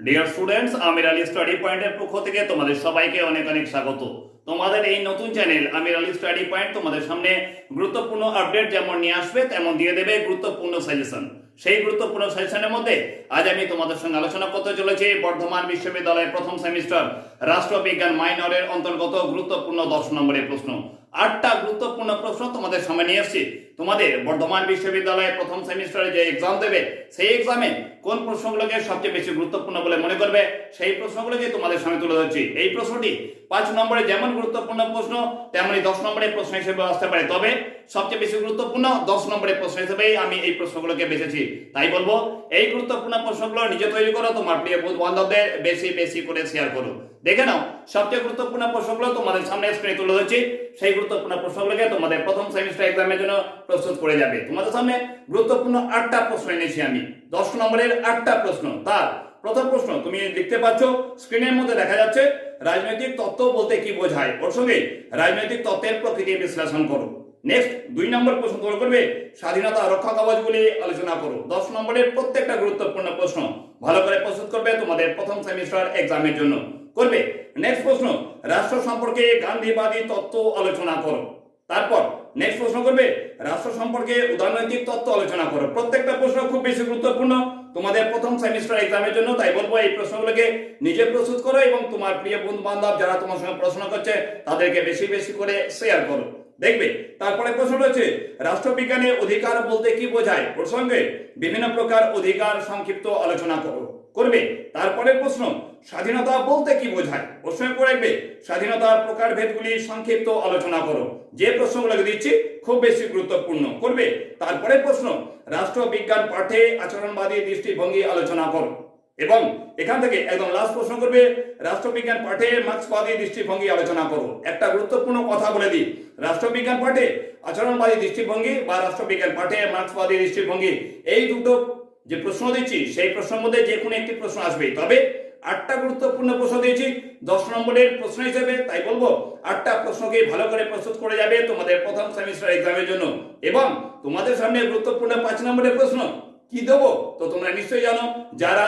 Dear students Amir Ali study পয়েন্টের পক্ষ থেকে তোমাদের সবাইকে অনেক অনেক স্বাগত। তোমাদের এই নতুন channel Amir Ali study point তোমাদের সামনে গুরুত্বপূর্ণ আপডেট যেমন নিয়ে আসবে, তেমন দিয়ে দেবে গুরুত্বপূর্ণ সাজেশন সেই গুরুত্বপূর্ণ সাজেশনের মধ্যে আজ আমি তোমাদের সঙ্গে আলোচনা করতে চলেছি বর্ধমান বিশ্ববিদ্যালয়ের প্রথম সেমিস্টার রাষ্ট্রবিজ্ঞান মাইনরের অন্তর্গত গুরুত্বপূর্ণ দশ নম্বরের প্রশ্ন। আটটা গুরুত্বপূর্ণ প্রশ্ন তোমাদের সামনে নিয়ে এসেছি। তোমাদের বর্ধমান বিশ্ববিদ্যালয়ের প্রথম সেমিস্টারে যে এক্সাম দেবে, সেই এক্সামে কোন প্রশ্নগুলোকে সবচেয়ে বেশি গুরুত্বপূর্ণ বলে মনে করবে? সেই প্রশ্নগুলোকে তোমাদের সামনে তুলে ধরছি। এই প্রশ্নটি পাঁচ নম্বরে যেমন গুরুত্বপূর্ণ প্রশ্ন, তেমনি দশ নম্বরের প্রশ্ন হিসেবে আসতে পারে। তবে সবচেয়ে বেশি গুরুত্বপূর্ণ দশ নম্বরের প্রশ্ন হিসেবেই আমি এই প্রশ্নগুলোকে বেছেছি। তাই বলব, এই গুরুত্বপূর্ণ প্রশ্নগুলো নিজে তৈরি করো, তোমার প্রিয় বন্ধু বান্ধবদের বেশি বেশি করে শেয়ার করো। দেখে নাও, সবচেয়ে গুরুত্বপূর্ণ প্রশ্নগুলো তোমাদের সামনে স্ক্রিনে তুলে ধরছি। সেই গুরুত্বপূর্ণ প্রশ্নগুলোকে তোমাদের প্রথম সেমিস্টার এক্সামের জন্য প্রস্তুত করে যাবে। তোমাদের সামনে গুরুত্বপূর্ণ আটটা প্রশ্ন এনেছি আমি। দশ নম্বরের আটটা প্রশ্ন, তার প্রথম প্রশ্ন, তুমি লিখতে পাচ্ছ স্ক্রিনের মধ্যে দেখা যাচ্ছে রাজনৈতিক তত্ত্ব বলতে কি বোঝায়? ওর সঙ্গে রাজনৈতিক তত্ত্বের প্রকৃতি বিশ্লেষণ করো। নেক্সট দুই নম্বর প্রশ্ন তোমরা করবে, স্বাধীনতা রক্ষা কবচগুলি আলোচনা করো। দশ নম্বরের প্রত্যেকটা গুরুত্বপূর্ণ প্রশ্ন, ভালো করে প্রস্তুত করবে তোমাদের প্রথম সেমিস্টার এক্সামের জন্য। করবে। নেক্সট প্রশ্ন, রাষ্ট্র সম্পর্কে গান্ধীবাদী তত্ত্ব আলোচনা করো। তারপর নেক্সট প্রশ্ন করবে, রাষ্ট্র সম্পর্কে উদারনৈতিক তত্ত্ব আলোচনা করো। প্রত্যেকটা প্রশ্ন খুব বেশি গুরুত্বপূর্ণ তোমাদের প্রথম সেমিস্টার এক্সামের জন্য তাই বলব, এই প্রশ্নগুলোকে নিজে প্রস্তুত করো এবং তোমার প্রিয় বন্ধু বান্ধব যারা তোমার সঙ্গে প্রশ্ন করছে, তাদেরকে বেশি বেশি করে শেয়ার করো। দেখবে, তারপরে প্রশ্ন রয়েছে, রাষ্ট্রবিজ্ঞানের অধিকার বলতে কি বোঝায়? প্রসঙ্গে বিভিন্ন প্রকার অধিকার সংক্ষিপ্ত আলোচনা করো। করবে। তারপরের প্রশ্ন, স্বাধীনতা বলতে কি বোঝায়? সঙ্গে করে রাখবে, স্বাধীনতার প্রকারভেদগুলি সংক্ষিপ্ত আলোচনা করো। যে প্রশ্নগুলোকে দিচ্ছি, খুব বেশি গুরুত্বপূর্ণ করবে। তারপরে প্রশ্ন রাষ্ট্রবিজ্ঞান পাঠে আচরণবাদী দৃষ্টিভঙ্গি আলোচনা করো। এবং এখান থেকে একদম লাস্ট প্রশ্ন করবে রাষ্ট্রবিজ্ঞান পাঠে মার্ক্সবাদী দৃষ্টিভঙ্গি আলোচনা করো। একটা গুরুত্বপূর্ণ কথা বলে দিই রাষ্ট্রবিজ্ঞান পাঠে আচরণবাদী দৃষ্টিভঙ্গি বা রাষ্ট্রবিজ্ঞান পাঠে মার্ক্সবাদী দৃষ্টিভঙ্গি, এই দুটো যে প্রশ্ন দিচ্ছি, সেই প্রশ্নের মধ্যে যে কোনো একটি প্রশ্ন আসবেই। তবে আটটা গুরুত্বপূর্ণ প্রশ্ন দিয়েছি, দশ নম্বরের প্রশ্ন হিসেবে, তাই বলব, আটটা প্রশ্নকে ভালো করে প্রস্তুত করে যাবে তোমাদের প্রথম সেমিস্টার এক্সামের জন্য। এবং তোমাদের সামনে গুরুত্বপূর্ণ পাঁচ নম্বরের প্রশ্ন কি দেবো? তো তোমরা নিশ্চয়ই জানো, যারা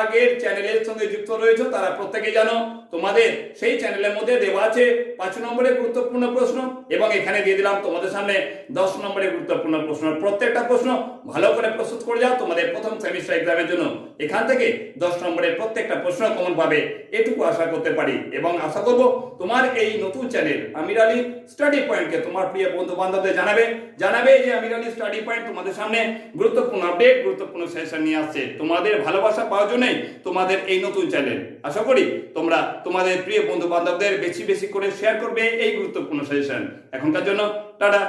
আগের চ্যানেলের সঙ্গে যুক্ত রয়েছে, তারা প্রত্যেকে জানো, তোমাদের সেই চ্যানেলের মধ্যে দেওয়া আছে পাঁচ নম্বরের গুরুত্বপূর্ণ প্রশ্ন, এবং এখানে দিয়ে দিলাম তোমাদের সামনে দশ নম্বরের গুরুত্বপূর্ণ প্রশ্ন। প্রত্যেকটা প্রশ্ন ভালো করে প্রস্তুত করে যাও তোমাদের প্রথম সেমিস্টার এক্সামের জন্য। এখান থেকে দশ নম্বরের প্রত্যেকটা প্রশ্ন কমন পাবে, এটুকু আশা করতে পারি। এবং আশা করব তোমার এই নতুন চ্যানেল আমির আলী স্টাডি পয়েন্টকে তোমার প্রিয় বন্ধু বান্ধবদের জানাবে। জানাবে যে আমির আলী স্টাডি পয়েন্ট তোমাদের সামনে গুরুত্বপূর্ণ আপডেট গুরুত্বপূর্ণ সেশন নিয়ে আসছে। তোমাদের ভালোবাসা পাওয়ার জন্যই তোমাদের এই নতুন চ্যানেল আশা করি তোমরা তোমাদের প্রিয় বন্ধু বান্ধবদের বেশি বেশি করে শেয়ার করবে এই গুরুত্বপূর্ণ সেশন এখনকার জন্য, টাটা।